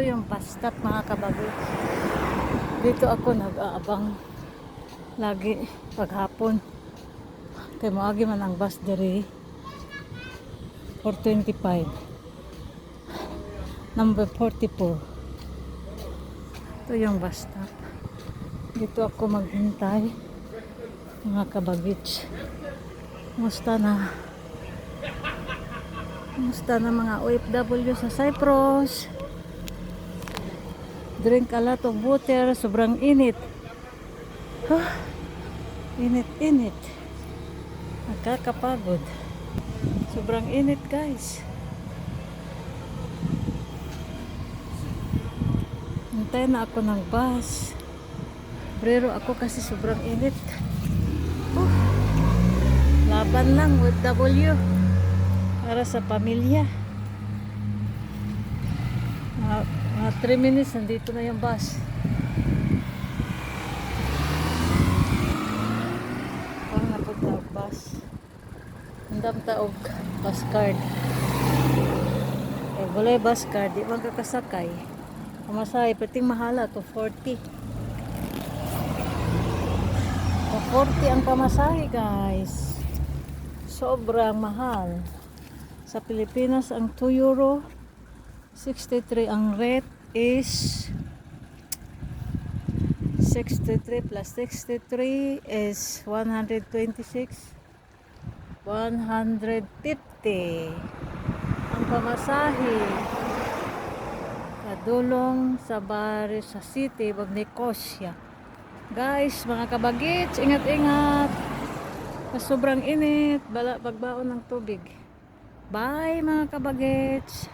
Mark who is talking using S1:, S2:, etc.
S1: Ito yung stop mga kabago. Dito ako nag-aabang lagi paghapon. Kay moagi man ang bus diri 425. Number 44. Ito yung bus stop. Dito ako maghintay mga kabagits. Kumusta na? Kumusta na mga OFW sa Cyprus? Drink a lot of water. Sobrang init. Huh? Init, init. Nakakapagod. Sobrang init guys. Hintay na ako ng bus. Pero ako kasi sobrang init. Huh. Laban lang with W para sa pamilya. Mga, mga 3 minutes, nandito na yung bus. Pang napunta ang bus. Andam taog bus card. Eh, wala yung bus card, di man kakasakay. Pamasahe, pating mahala to 40. To 40 ang pamasahe guys. Sobrang mahal. Sa Pilipinas, ang 2 euro 63. Ang rate is 63 plus 63 is 126. 150. Ang pamasahe kadulong sa bar sa city of Nicosia. Guys, mga kabagits, ingat-ingat. Sa sobrang init, bala pagbaon ng tubig. Bye mga kabagets.